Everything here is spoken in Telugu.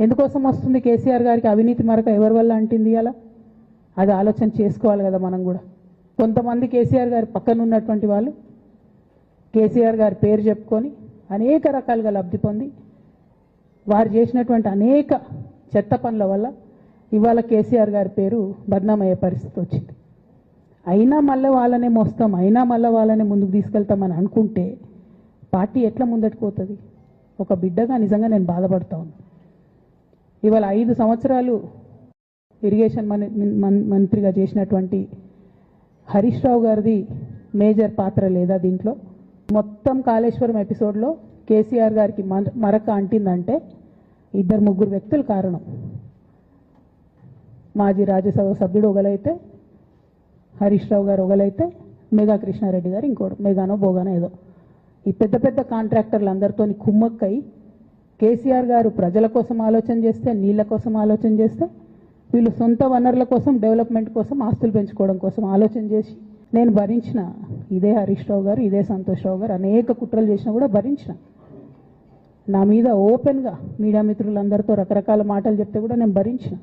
ఎందుకోసం వస్తుంది కేసీఆర్ గారికి అవినీతి మరక ఎవరి వల్ల అంటింది అలా? అది ఆలోచన చేసుకోవాలి కదా మనం కూడా. కొంతమంది కేసీఆర్ గారి పక్కన ఉన్నటువంటి వాళ్ళు కేసీఆర్ గారి పేరు చెప్పుకొని అనేక రకాలుగా లబ్ధి పొంది వారు చేసినటువంటి అనేక చెత్త పనుల వల్ల ఇవాళ కేసీఆర్ గారి పేరు బద్నామయ్యే పరిస్థితి వచ్చింది. అయినా మళ్ళీ వాళ్ళనే మోస్తాం అయినా మళ్ళీ వాళ్ళనే ముందుకు తీసుకెళ్తామని అనుకుంటే పార్టీ ఎట్లా ముందటికి పోతుంది? ఒక బిడ్డగా నిజంగా నేను బాధపడతా ఉన్నాను ఇవాళ ఐదు సంవత్సరాలు ఇరిగేషన్ మంత్రిగా చేసినటువంటి హరీష్ రావు గారిది మేజర్ పాత్ర లేదా దీంట్లో. మొత్తం కాళేశ్వరం ఎపిసోడ్లో కేసీఆర్ గారికి మర- మరక అంటిందంటే ఇద్దరు ముగ్గురు వ్యక్తులు కారణం. మాజీ రాజ్యసభ సభ్యుడు ఒకలైతే హరీష్ రావు గారు ఒకలైతే మేఘా కృష్ణారెడ్డి గారు ఇంకోడు మెగానో బోగానో ఏదో. ఈ పెద్ద పెద్ద కాంట్రాక్టర్లు అందరితో కుమ్మక్కై కేసీఆర్ గారు ప్రజల కోసం ఆలోచన చేస్తే నీళ్ళ కోసం ఆలోచన చేస్తే వీళ్ళు సొంత వనరుల కోసం డెవలప్మెంట్ కోసం ఆస్తులు పెంచుకోవడం కోసం ఆలోచన చేసి నేను భరించిన ఇదే హరీష్ రావు గారు ఇదే సంతోష్ రావు గారు అనేక కుట్రలు చేసినా కూడా భరించిన. నా మీద ఓపెన్గా మీడియా మిత్రులందరితో రకరకాల మాటలు చెప్తే కూడా నేను భరించిన.